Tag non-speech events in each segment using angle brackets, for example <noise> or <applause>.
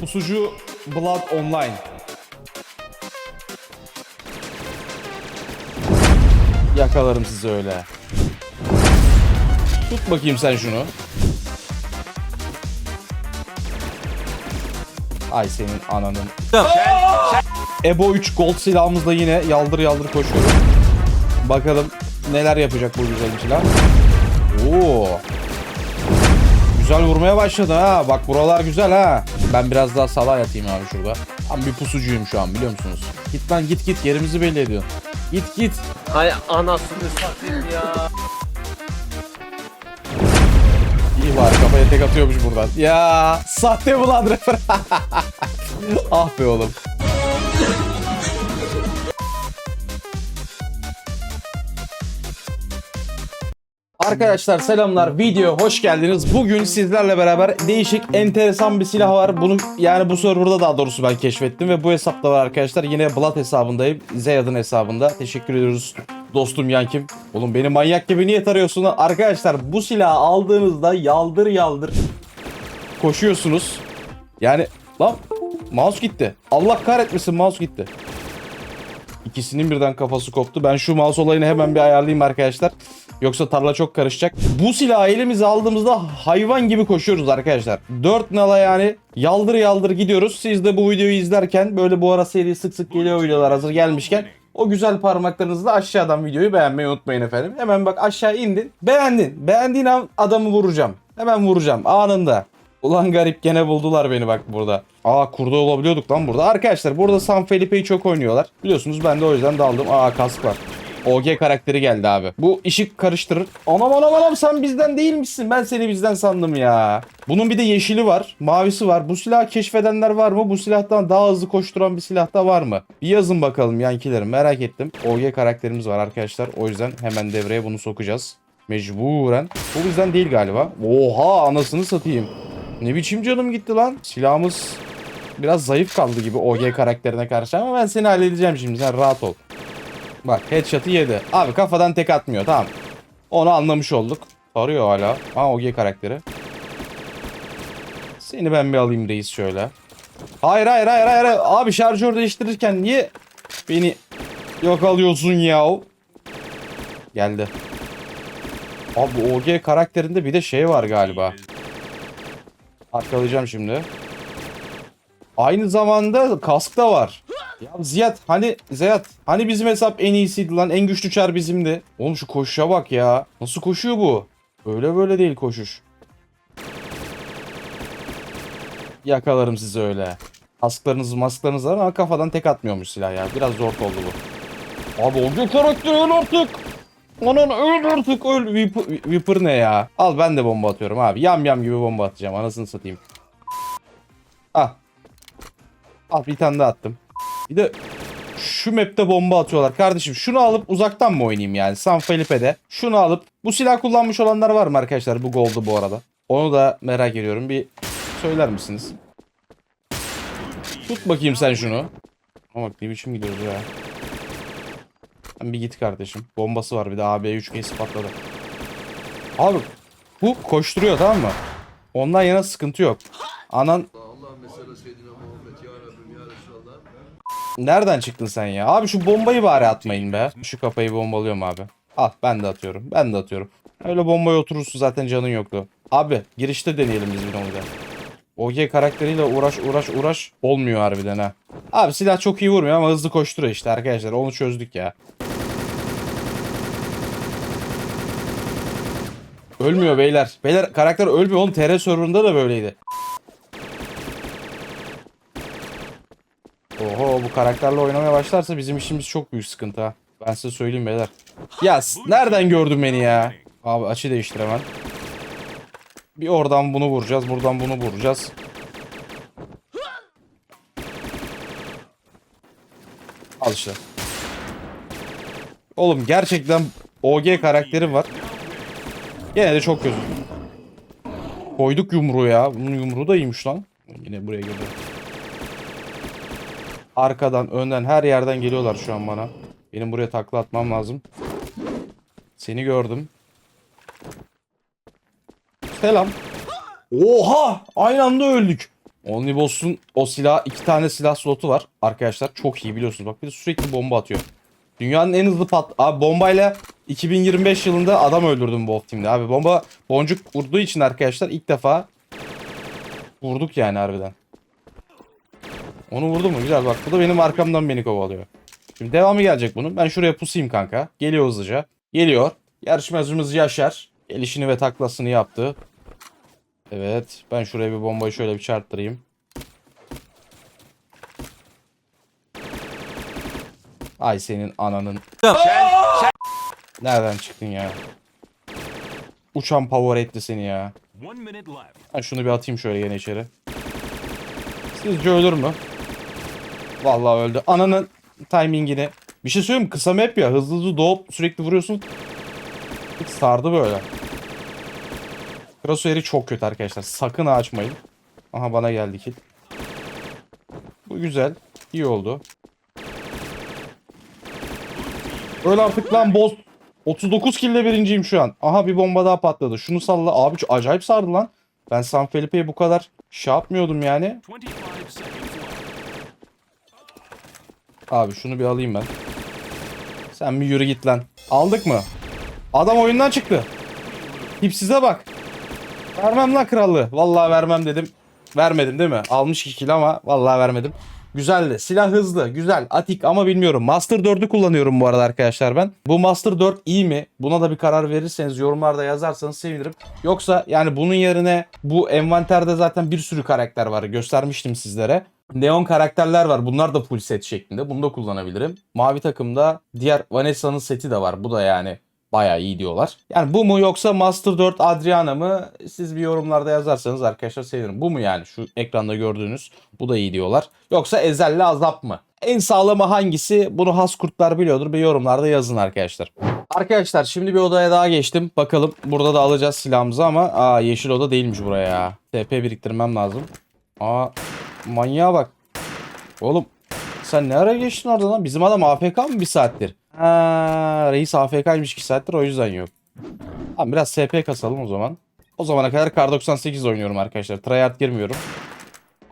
Pusucu Blood Online. Yakalarım sizi öyle. Tut bakayım sen şunu. Ay senin ananın. Ebo 3 gold silahımızla yine yaldır yaldır koşuyoruz. Bakalım neler yapacak bu güzel silah. Oo. Güzel vurmaya başladı ha. Bak buralar güzel ha. Ben biraz daha sala yatayım abi şurada. Tam bir pusucuyum şu an biliyor musunuz? Git lan git git yerimizi belli ediyorsun. Git git. Hay anasını satayım ya. İyi var kafaya tek atıyormuş buradan. Ya sahte mi lan refer? <laughs> ah be oğlum. Arkadaşlar selamlar video hoş geldiniz. Bugün sizlerle beraber değişik enteresan bir silah var. Bunu yani bu serverda daha doğrusu ben keşfettim ve bu hesapta var arkadaşlar. Yine Blood hesabındayım. Zeyad'ın hesabında. Teşekkür ediyoruz dostum Yankim. Oğlum beni manyak gibi niye tarıyorsun? Arkadaşlar bu silahı aldığınızda yaldır yaldır koşuyorsunuz. Yani lan mouse gitti. Allah kahretmesin mouse gitti. İkisinin birden kafası koptu. Ben şu mouse olayını hemen bir ayarlayayım arkadaşlar. Yoksa tarla çok karışacak. Bu silahı elimize aldığımızda hayvan gibi koşuyoruz arkadaşlar. 4 nala yani yaldır yaldır gidiyoruz. Siz de bu videoyu izlerken böyle bu ara seri sık sık geliyor videolar hazır gelmişken o güzel parmaklarınızla aşağıdan videoyu beğenmeyi unutmayın efendim. Hemen bak aşağı indin. Beğendin. Beğendiğin an adamı vuracağım. Hemen vuracağım anında. Ulan garip gene buldular beni bak burada. Aa kurda olabiliyorduk lan burada. Arkadaşlar burada San Felipe'yi çok oynuyorlar. Biliyorsunuz ben de o yüzden daldım. Aa kask var. OG karakteri geldi abi. Bu işi karıştırır. Anam anam anam sen bizden değil misin? Ben seni bizden sandım ya. Bunun bir de yeşili var. Mavisi var. Bu silahı keşfedenler var mı? Bu silahtan daha hızlı koşturan bir silah da var mı? Bir yazın bakalım yankilerim. Merak ettim. OG karakterimiz var arkadaşlar. O yüzden hemen devreye bunu sokacağız. Mecburen. Bu bizden değil galiba. Oha anasını satayım. Ne biçim canım gitti lan. Silahımız biraz zayıf kaldı gibi OG karakterine karşı ama ben seni halledeceğim şimdi. Sen rahat ol. Bak headshot'ı yedi. Abi kafadan tek atmıyor tamam. Onu anlamış olduk. Arıyor hala. Ha OG karakteri. Seni ben bir alayım reis şöyle. Hayır hayır hayır hayır. Abi şarjör değiştirirken niye beni yok alıyorsun ya? Geldi. Abi OG karakterinde bir de şey var galiba. Arkalayacağım şimdi. Aynı zamanda kask da var. Ya Ziyad hani Ziyad hani bizim hesap en iyisiydi lan en güçlü çar bizimdi. Oğlum şu koşuşa bak ya. Nasıl koşuyor bu? Öyle böyle değil koşuş. Yakalarım sizi öyle. Kasklarınız masklarınız var ama kafadan tek atmıyormuş silah ya. Biraz zor oldu bu. Abi o karakter öl artık. Anan öl artık öl. Viper, Viper ne ya? Al ben de bomba atıyorum abi. Yam yam gibi bomba atacağım. Anasını satayım. Ah. Al bir tane daha attım. Bir de şu map'te bomba atıyorlar. Kardeşim şunu alıp uzaktan mı oynayayım yani? San Felipe'de. Şunu alıp bu silah kullanmış olanlar var mı arkadaşlar? Bu gold'u bu arada. Onu da merak ediyorum. Bir söyler misiniz? Tut bakayım sen şunu. Ama bak ne biçim gidiyoruz ya. Sen bir git kardeşim. Bombası var bir de AB 3 kez patladı. Abi bu koşturuyor tamam mı? Ondan yana sıkıntı yok. Anan Nereden çıktın sen ya? Abi şu bombayı bari atmayın be. Şu kafayı bombalıyorum abi. Al ben de atıyorum. Ben de atıyorum. Öyle bombaya oturursun zaten canın yoktu. Abi girişte deneyelim biz bir onu. OG karakteriyle uğraş uğraş uğraş olmuyor harbiden ha. Abi silah çok iyi vurmuyor ama hızlı koşturuyor işte arkadaşlar. Onu çözdük ya. Ölmüyor beyler. Beyler karakter ölmüyor oğlum. TR serverında da böyleydi. Oho bu karakterle oynamaya başlarsa bizim işimiz çok büyük sıkıntı ha. Ben size söyleyeyim beyler. Ya nereden gördün beni ya? Abi açı değiştir hemen. Bir oradan bunu vuracağız. Buradan bunu vuracağız. Al işte. Oğlum gerçekten OG karakteri var. Gene de çok kötü. Koyduk yumruğu ya. Bunun yumruğu da iyiymiş lan. Yine buraya geliyor. Arkadan, önden, her yerden geliyorlar şu an bana. Benim buraya takla atmam lazım. Seni gördüm. Selam. Oha! Aynı anda öldük. Only Boss'un o silah iki tane silah slotu var arkadaşlar. Çok iyi biliyorsunuz. Bak bir de sürekli bomba atıyor. Dünyanın en hızlı pat... Abi bombayla 2025 yılında adam öldürdüm bu Team'de. Abi bomba boncuk vurduğu için arkadaşlar ilk defa vurduk yani harbiden. Onu vurdu mu? Güzel bak. Bu da benim arkamdan beni kovalıyor. Şimdi devamı gelecek bunun. Ben şuraya pusayım kanka. Geliyor hızlıca. Geliyor. Yarışmacımız Yaşar. Gelişini ve taklasını yaptı. Evet. Ben şuraya bir bombayı şöyle bir çarptırayım. Ay senin ananın. Nereden çıktın ya? Uçan power etti seni ya. Ben şunu bir atayım şöyle yine içeri. Sizce ölür mü? Vallahi öldü. Ananın timingini. Bir şey söyleyeyim mi? Kısa map ya. Hızlı hızlı doğup sürekli vuruyorsun. Sardı böyle. Crosshair'i çok kötü arkadaşlar. Sakın açmayın. Aha bana geldi kill. Bu güzel. İyi oldu. Öyle artık lan boss. 39 kill ile birinciyim şu an. Aha bir bomba daha patladı. Şunu salla. Abi acayip sardı lan. Ben San Felipe'yi bu kadar şey yapmıyordum yani. Abi şunu bir alayım ben. Sen bir yürü git lan. Aldık mı? Adam oyundan çıktı. Tipsize bak. Vermem lan krallığı. Vallahi vermem dedim. Vermedim değil mi? Almış 2 kill ama vallahi vermedim. Güzeldi. Silah hızlı. Güzel. Atik ama bilmiyorum. Master 4'ü kullanıyorum bu arada arkadaşlar ben. Bu Master 4 iyi mi? Buna da bir karar verirseniz yorumlarda yazarsanız sevinirim. Yoksa yani bunun yerine bu envanterde zaten bir sürü karakter var. Göstermiştim sizlere. Neon karakterler var. Bunlar da full set şeklinde. Bunu da kullanabilirim. Mavi takımda diğer Vanessa'nın seti de var. Bu da yani bayağı iyi diyorlar. Yani bu mu yoksa Master 4 Adriana mı? Siz bir yorumlarda yazarsanız arkadaşlar sevinirim. Bu mu yani şu ekranda gördüğünüz? Bu da iyi diyorlar. Yoksa Ezel'le Azap mı? En sağlamı hangisi? Bunu has kurtlar biliyordur. Bir yorumlarda yazın arkadaşlar. Arkadaşlar şimdi bir odaya daha geçtim. Bakalım burada da alacağız silahımızı ama aa yeşil oda değilmiş buraya ya. TP biriktirmem lazım. Aa manyağa bak. Oğlum sen ne ara geçtin orada lan? Bizim adam AFK mı bir saattir? Ha, reis AFK'ymış 2 saattir o yüzden yok. Tamam biraz SP kasalım o zaman. O zamana kadar Kar 98 oynuyorum arkadaşlar. Tryhard girmiyorum.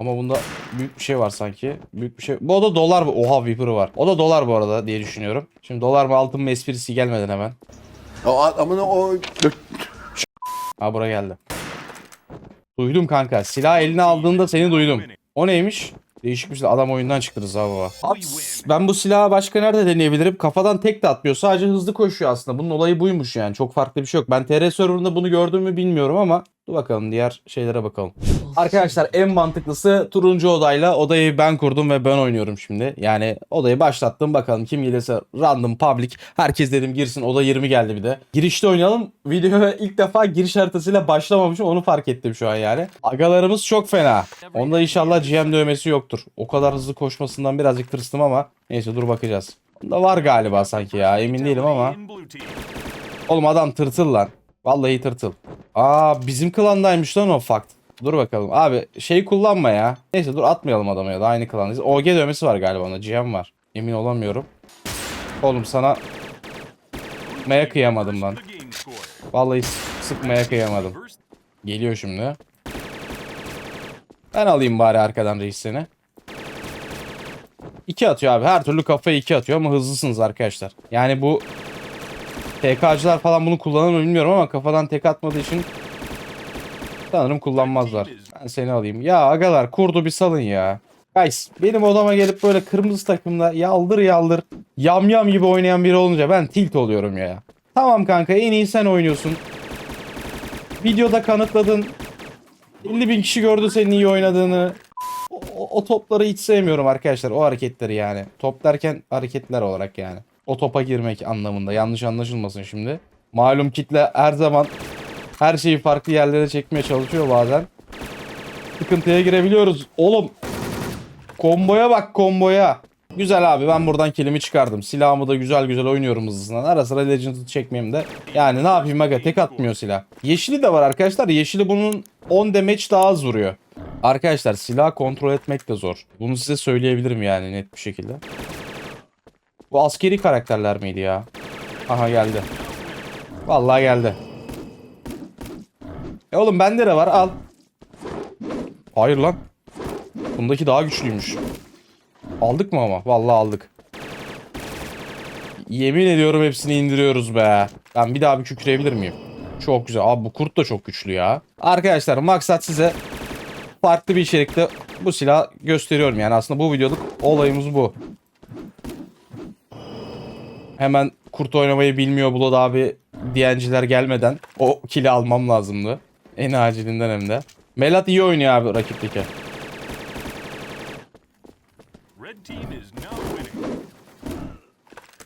Ama bunda büyük bir şey var sanki. Büyük bir şey. Bu o da dolar? Oha Viper'ı var. O da dolar bu arada diye düşünüyorum. Şimdi dolar mı altın mı esprisi gelmeden hemen. O amına o Ha bura geldi. Duydum kanka. Silah eline aldığında seni duydum. O neymiş? Değişik bir silah. Adam oyundan çıktı Rıza baba. At. Ben bu silahı başka nerede deneyebilirim? Kafadan tek de atmıyor. Sadece hızlı koşuyor aslında. Bunun olayı buymuş yani. Çok farklı bir şey yok. Ben TR serverında bunu gördüm mü bilmiyorum ama dur bakalım diğer şeylere bakalım. Arkadaşlar en mantıklısı turuncu odayla odayı ben kurdum ve ben oynuyorum şimdi. Yani odayı başlattım bakalım kim gelirse random public. Herkes dedim girsin oda 20 geldi bir de. Girişte oynayalım. Videoya ilk defa giriş haritasıyla başlamamışım onu fark ettim şu an yani. Agalarımız çok fena. Onda inşallah GM dövmesi yoktur. O kadar hızlı koşmasından birazcık tırstım ama neyse dur bakacağız. Onda var galiba sanki ya emin değilim ama. Oğlum adam tırtıl lan. Vallahi tırtıl. Aa bizim klandaymış lan o fakt. Dur bakalım. Abi şey kullanma ya. Neyse dur atmayalım adamı ya da aynı klandayız. OG dövmesi var galiba onda. GM var. Emin olamıyorum. Oğlum sana sıkmaya kıyamadım lan. Vallahi sıkmaya kıyamadım. Geliyor şimdi. Ben alayım bari arkadan reis seni. İki atıyor abi. Her türlü kafaya iki atıyor ama hızlısınız arkadaşlar. Yani bu TK'cılar falan bunu kullanır mı bilmiyorum ama kafadan tek atmadığı için sanırım kullanmazlar. Ben seni alayım. Ya agalar kurdu bir salın ya. Guys benim odama gelip böyle kırmızı takımda yaldır yaldır yam yam gibi oynayan biri olunca ben tilt oluyorum ya. Tamam kanka en iyi sen oynuyorsun. Videoda kanıtladın. 50 bin kişi gördü senin iyi oynadığını. O- o topları hiç sevmiyorum arkadaşlar. O hareketleri yani. Top derken hareketler olarak yani. O topa girmek anlamında. Yanlış anlaşılmasın şimdi. Malum kitle her zaman her şeyi farklı yerlere çekmeye çalışıyor bazen. Sıkıntıya girebiliyoruz. Oğlum. Komboya bak komboya. Güzel abi ben buradan kilimi çıkardım. Silahımı da güzel güzel oynuyorum hızlısından. Ara sıra Legend'ı çekmeyeyim de. Yani ne yapayım aga tek atmıyor silah. Yeşili de var arkadaşlar. Yeşili bunun 10 damage daha az vuruyor. Arkadaşlar silah kontrol etmek de zor. Bunu size söyleyebilirim yani net bir şekilde. Bu askeri karakterler miydi ya? Aha geldi. Vallahi geldi. E oğlum bende de var al. Hayır lan. Bundaki daha güçlüymüş. Aldık mı ama? Vallahi aldık. Yemin ediyorum hepsini indiriyoruz be. Ben bir daha bir kükreyebilir miyim? Çok güzel. Abi bu kurt da çok güçlü ya. Arkadaşlar maksat size farklı bir içerikte bu silah gösteriyorum. Yani aslında bu videoluk olayımız bu. Hemen kurt oynamayı bilmiyor Blood abi diyenciler gelmeden o kili almam lazımdı. En acilinden hem de. Melat iyi oynuyor abi rakipteki.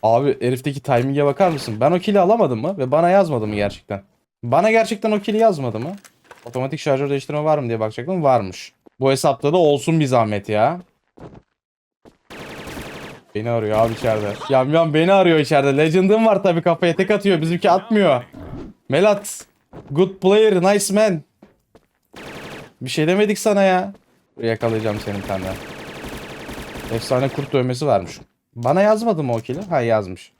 Abi herifteki timing'e bakar mısın? Ben o kili alamadım mı? Ve bana yazmadı mı gerçekten? Bana gerçekten o kili yazmadı mı? Otomatik şarjör değiştirme var mı diye bakacaktım. Varmış. Bu hesapta da olsun bir zahmet ya. Beni arıyor abi içeride. Yam beni arıyor içeride. Legend'ım var tabii kafaya tek atıyor. Bizimki atmıyor. Melat. Good player. Nice man. Bir şey demedik sana ya. Yakalayacağım seni bir tane. Efsane kurt dövmesi varmış. Bana yazmadı mı o kili? Ha yazmış.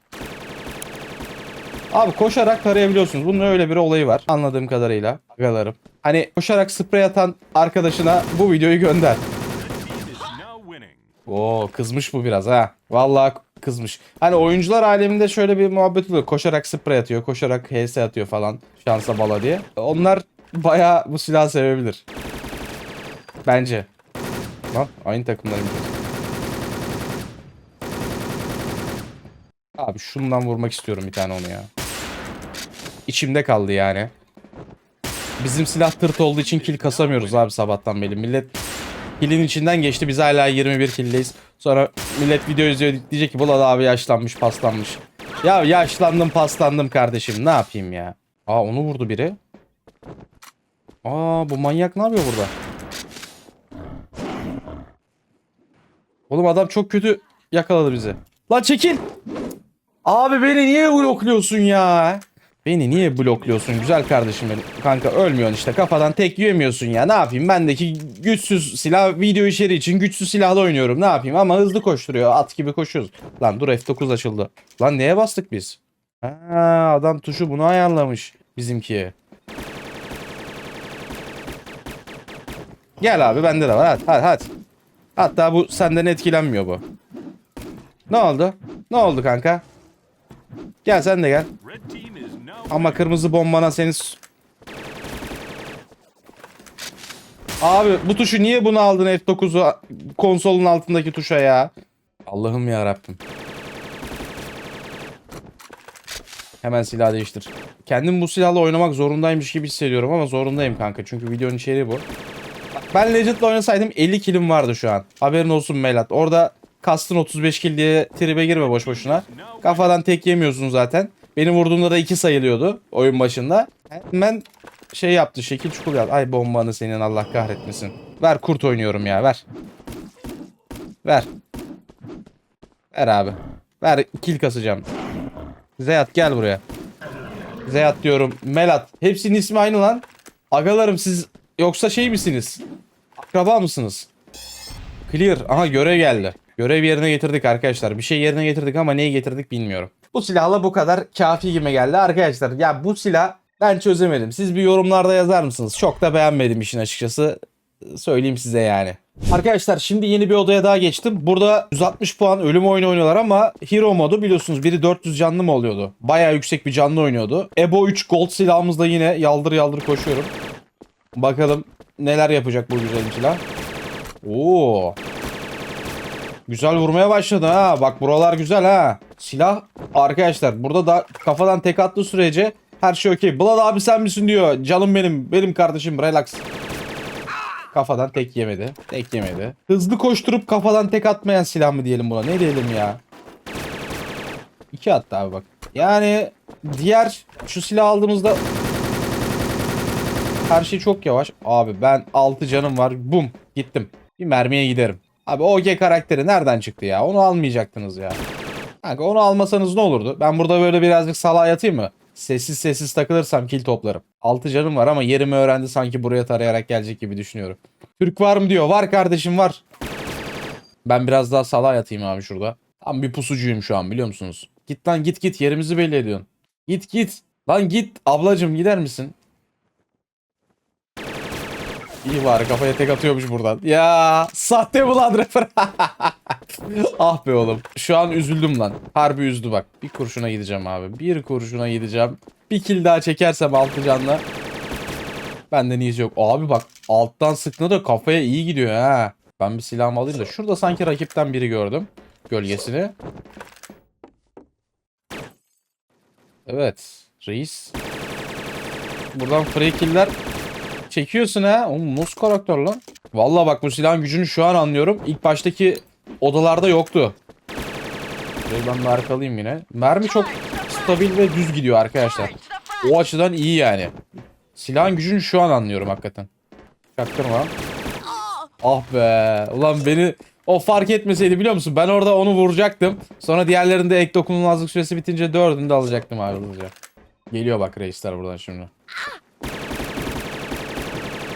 Abi koşarak tarayabiliyorsunuz. Bunun öyle bir olayı var. Anladığım kadarıyla. Agalarım. Hani koşarak sprey atan arkadaşına bu videoyu gönder. Oo kızmış bu biraz ha. Vallahi kızmış. Hani oyuncular aleminde şöyle bir muhabbet oluyor. Koşarak sprey atıyor, koşarak HS atıyor falan. Şansa bala diye. Onlar bayağı bu silahı sevebilir. Bence. Lan aynı takımlarım. Abi şundan vurmak istiyorum bir tane onu ya. İçimde kaldı yani. Bizim silah tırt olduğu için kill kasamıyoruz abi sabahtan beri. Millet Kill'in içinden geçti. Biz hala 21 kill'deyiz. Sonra millet video izliyor diyecek ki Bulat abi yaşlanmış paslanmış. Ya yaşlandım paslandım kardeşim ne yapayım ya. Aa onu vurdu biri. Aa bu manyak ne yapıyor burada? Oğlum adam çok kötü yakaladı bizi. Lan çekil. Abi beni niye blokluyorsun ya? Beni niye blokluyorsun güzel kardeşim benim? Kanka ölmüyorsun işte kafadan tek yiyemiyorsun ya. Ne yapayım bendeki güçsüz silah video içeriği için güçsüz silahla oynuyorum. Ne yapayım ama hızlı koşturuyor at gibi koşuyoruz. Lan dur F9 açıldı. Lan neye bastık biz? Ha, adam tuşu bunu ayarlamış bizimki. Gel abi bende de var hadi hadi hadi. Hatta bu senden etkilenmiyor bu. Ne oldu? Ne oldu kanka? Gel sen de gel. Ama kırmızı bombana seni... Abi bu tuşu niye bunu aldın F9'u konsolun altındaki tuşa ya? Allah'ım ya Rabbim. Hemen silah değiştir. Kendim bu silahla oynamak zorundaymış gibi hissediyorum ama zorundayım kanka. Çünkü videonun içeriği bu. Ben Legend'la oynasaydım 50 killim vardı şu an. Haberin olsun Melat. Orada kastın 35 kill diye tribe girme boş boşuna. Kafadan tek yemiyorsun zaten. Beni vurduğunda da 2 sayılıyordu oyun başında. Hemen şey yaptı şekil çukur yaptı. Ay bombanı senin Allah kahretmesin. Ver kurt oynuyorum ya ver. Ver. Ver abi. Ver kill kasacağım. Zeyat gel buraya. Zeyat diyorum. Melat. Hepsinin ismi aynı lan. Agalarım siz yoksa şey misiniz? Akraba mısınız? Clear. Aha görev geldi. Görev yerine getirdik arkadaşlar. Bir şey yerine getirdik ama neyi getirdik bilmiyorum. Bu silahla bu kadar kafi gibi geldi arkadaşlar. Ya bu silah ben çözemedim. Siz bir yorumlarda yazar mısınız? Çok da beğenmedim işin açıkçası. Söyleyeyim size yani. Arkadaşlar şimdi yeni bir odaya daha geçtim. Burada 160 puan ölüm oyunu oynuyorlar ama Hero modu biliyorsunuz biri 400 canlı mı oluyordu? Baya yüksek bir canlı oynuyordu. Ebo 3 gold silahımızla yine yaldır yaldır koşuyorum. Bakalım neler yapacak bu güzel silah. Oo. Güzel vurmaya başladı ha. Bak buralar güzel ha. Silah arkadaşlar burada da kafadan tek attığı sürece her şey okey. Blood abi sen misin diyor. Canım benim. Benim kardeşim relax. Kafadan tek yemedi. Tek yemedi. Hızlı koşturup kafadan tek atmayan silah mı diyelim buna? Ne diyelim ya? İki attı abi bak. Yani diğer şu silah aldığımızda her şey çok yavaş. Abi ben 6 canım var. Bum gittim. Bir mermiye giderim. Abi OG karakteri nereden çıktı ya? Onu almayacaktınız ya. Kanka onu almasanız ne olurdu? Ben burada böyle birazcık salağa yatayım mı? Sessiz sessiz takılırsam kill toplarım. 6 canım var ama yerimi öğrendi sanki buraya tarayarak gelecek gibi düşünüyorum. Türk var mı diyor. Var kardeşim var. Ben biraz daha salağa yatayım abi şurada. Tam bir pusucuyum şu an biliyor musunuz? Git lan git git yerimizi belli ediyorsun. Git git. Lan git ablacım gider misin? İyi bari kafaya tek atıyormuş buradan. Ya sahte bu lan refer. <laughs> ah be oğlum. Şu an üzüldüm lan. Harbi üzdü bak. Bir kurşuna gideceğim abi. Bir kurşuna gideceğim. Bir kill daha çekersem altı canla. Benden iyisi yok. Abi bak alttan sıktığında da kafaya iyi gidiyor ha. Ben bir silahımı alayım da. Şurada sanki rakipten biri gördüm. Gölgesini. Evet. Reis. Buradan free kill'ler çekiyorsun ha. Oğlum nasıl karakter lan? Vallahi bak bu silahın gücünü şu an anlıyorum. İlk baştaki odalarda yoktu. Şöyle ben bir arkalayayım yine. Mermi çok stabil ve düz gidiyor arkadaşlar. O açıdan iyi yani. Silahın gücünü şu an anlıyorum hakikaten. Çaktırma. Ah be. Ulan beni o fark etmeseydi biliyor musun? Ben orada onu vuracaktım. Sonra diğerlerinde ek dokunulmazlık süresi bitince dördünü de alacaktım ayrılınca. Geliyor bak reisler buradan şimdi.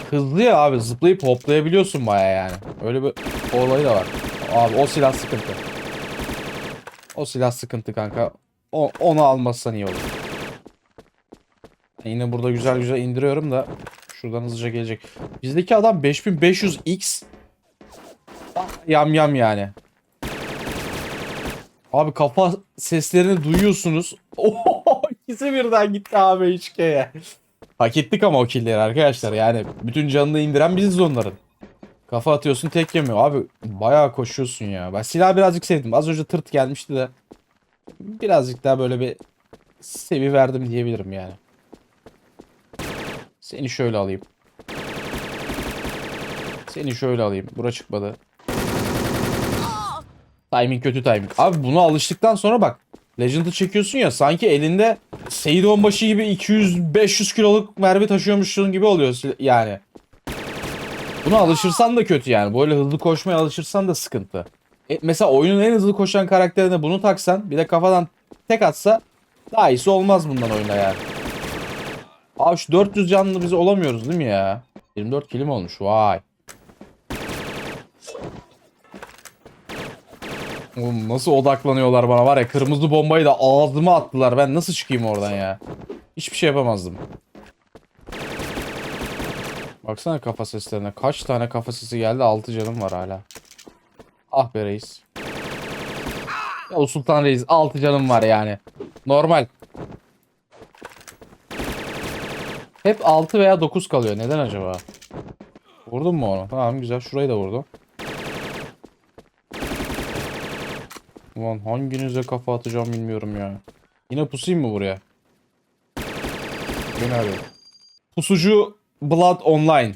Hızlı ya abi zıplayıp hoplayabiliyorsun baya yani. Öyle bir olayı da var. Abi o silah sıkıntı. O silah sıkıntı kanka. O, onu almazsan iyi olur. Yine burada güzel güzel indiriyorum da şuradan hızlıca gelecek. Bizdeki adam 5500X yam yam yani. Abi kafa seslerini duyuyorsunuz. <laughs> Oho, ikisi birden gitti abi HK'ye. Hak ettik ama o killleri arkadaşlar. Yani bütün canını indiren biziz onların. Kafa atıyorsun tek yemiyor. Abi bayağı koşuyorsun ya. Ben silahı birazcık sevdim. Az önce tırt gelmişti de. Birazcık daha böyle bir sevi verdim diyebilirim yani. Seni şöyle alayım. Seni şöyle alayım. Bura çıkmadı. Timing kötü timing. Abi buna alıştıktan sonra bak. Legend'ı çekiyorsun ya sanki elinde Seyit Onbaşı gibi 200-500 kiloluk mermi taşıyormuşsun gibi oluyor yani. Buna alışırsan da kötü yani. Böyle hızlı koşmaya alışırsan da sıkıntı. E, mesela oyunun en hızlı koşan karakterine bunu taksan bir de kafadan tek atsa daha iyisi olmaz bundan oyunda yani. Abi şu 400 canlı biz olamıyoruz değil mi ya? 24 kilim olmuş vay. Oğlum nasıl odaklanıyorlar bana var ya kırmızı bombayı da ağzıma attılar ben nasıl çıkayım oradan ya. Hiçbir şey yapamazdım. Baksana kafa seslerine kaç tane kafa sesi geldi 6 canım var hala. Ah be reis. Ya Sultan Reis 6 canım var yani. Normal. Hep 6 veya 9 kalıyor. Neden acaba? Vurdun mu onu? Tamam güzel. Şurayı da vurdum. Ulan hanginize kafa atacağım bilmiyorum ya. Yine pusayım mı buraya? Beni arıyor. Pusucu Blood Online.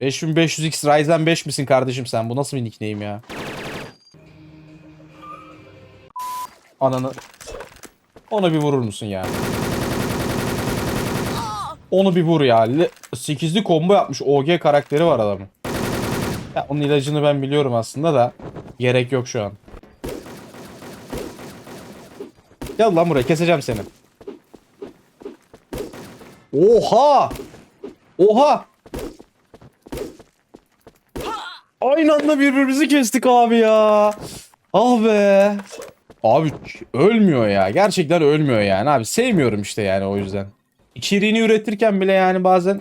5500X Ryzen 5 misin kardeşim sen? Bu nasıl bir nickname ya? Ananı. Ona bir vurur musun ya? Onu bir vur ya. Le- 8'li combo yapmış. OG karakteri var adamın. Ya onun ilacını ben biliyorum aslında da. Gerek yok şu an. Gel lan buraya keseceğim seni. Oha! Oha! Aynı anda birbirimizi kestik abi ya. Ah be. Abi ölmüyor ya. Gerçekten ölmüyor yani abi. Sevmiyorum işte yani o yüzden. İçeriğini üretirken bile yani bazen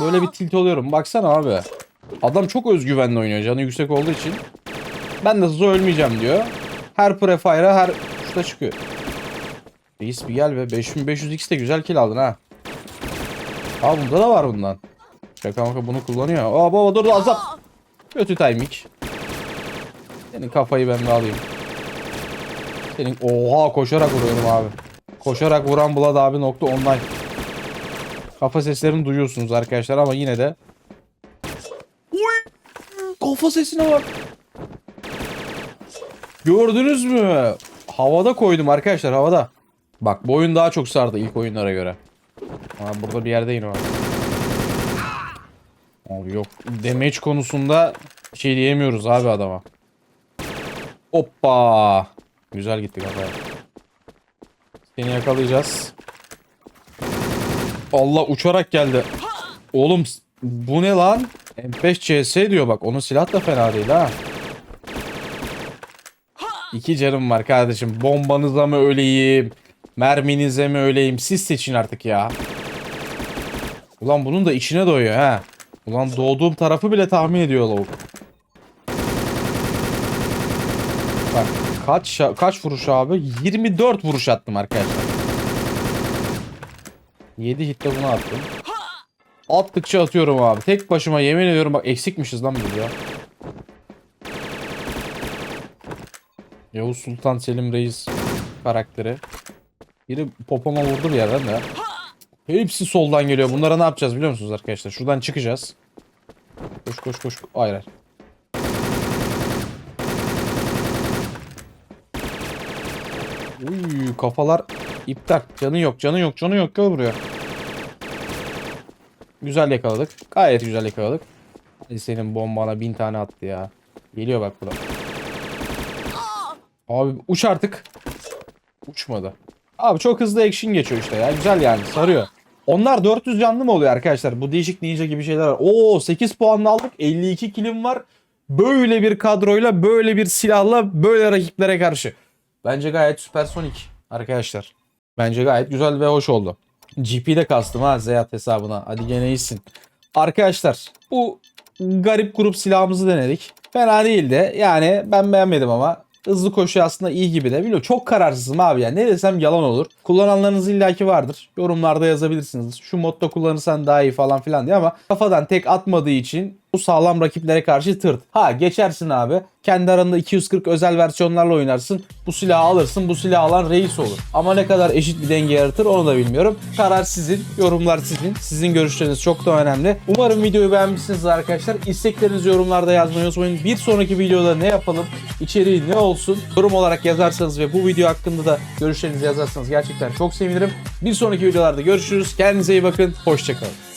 böyle bir tilt oluyorum. Baksana abi. Adam çok özgüvenli oynuyor canı yüksek olduğu için. Ben de hızlı ölmeyeceğim diyor. Her prefire'a her şuta çıkıyor. Reis bir gel be. 5500x de güzel kill aldın ha. Aa bunda da var bundan. Şaka maka bunu kullanıyor. Aa baba dur azap. Kötü timing. Senin kafayı ben de alayım. Senin oha koşarak vuruyorum abi. Koşarak vuran Blood abi nokta online. Kafa seslerini duyuyorsunuz arkadaşlar ama yine de. Kafa sesine bak. Gördünüz mü? Havada koydum arkadaşlar havada. Bak bu oyun daha çok sardı ilk oyunlara göre. Aa, burada bir yerde yine var. Abi yok. Damage konusunda şey diyemiyoruz abi adama. Hoppa. Güzel gitti kafaya. Seni yakalayacağız. Allah uçarak geldi. Oğlum bu ne lan? M5 CS diyor bak. Onun silah da fena değil ha. İki canım var kardeşim. Bombanıza mı öleyim? Merminize mi öleyim? Siz seçin artık ya. Ulan bunun da içine doyuyor ha. Ulan doğduğum tarafı bile tahmin ediyor lavuk. Bak kaç kaç vuruş abi? 24 vuruş attım arkadaşlar. 7 hitte bunu attım. Attıkça atıyorum abi. Tek başıma yemin ediyorum bak eksikmişiz lan biz ya. Yavuz Sultan Selim Reis karakteri. Biri popoma vurdu bir yerden de. Hepsi soldan geliyor. Bunlara ne yapacağız biliyor musunuz arkadaşlar? Şuradan çıkacağız. Koş koş koş. Hayır hayır. Uy kafalar iptal. Canı yok canı yok canı yok. Gel buraya. Güzel yakaladık. Gayet güzel yakaladık. Hadi senin bombana bin tane attı ya. Geliyor bak bu. Abi uç artık. Uçmadı. Abi çok hızlı action geçiyor işte ya. Güzel yani sarıyor. Onlar 400 canlı mı oluyor arkadaşlar? Bu değişik ninja gibi şeyler var. Oo 8 puan aldık. 52 kilim var. Böyle bir kadroyla, böyle bir silahla, böyle rakiplere karşı. Bence gayet süpersonik arkadaşlar. Bence gayet güzel ve hoş oldu. GP'de kastım ha Zeyat hesabına. Hadi gene iyisin. Arkadaşlar bu garip grup silahımızı denedik. Fena değildi. Yani ben beğenmedim ama. Hızlı koşu aslında iyi gibi de. Biliyorum çok kararsızım abi ya. Ne desem yalan olur. Kullananlarınız illaki vardır. Yorumlarda yazabilirsiniz. Şu modda kullanırsan daha iyi falan filan diye ama kafadan tek atmadığı için bu sağlam rakiplere karşı tırt. Ha geçersin abi. Kendi aranda 240 özel versiyonlarla oynarsın. Bu silahı alırsın. Bu silahı alan reis olur. Ama ne kadar eşit bir denge yaratır onu da bilmiyorum. Karar sizin. Yorumlar sizin. Sizin görüşleriniz çok da önemli. Umarım videoyu beğenmişsinizdir arkadaşlar. İsteklerinizi yorumlarda yazmayı unutmayın. Bir sonraki videoda ne yapalım? İçeriği ne olsun? Yorum olarak yazarsanız ve bu video hakkında da görüşlerinizi yazarsanız gerçekten çok sevinirim. Bir sonraki videolarda görüşürüz. Kendinize iyi bakın. Hoşçakalın.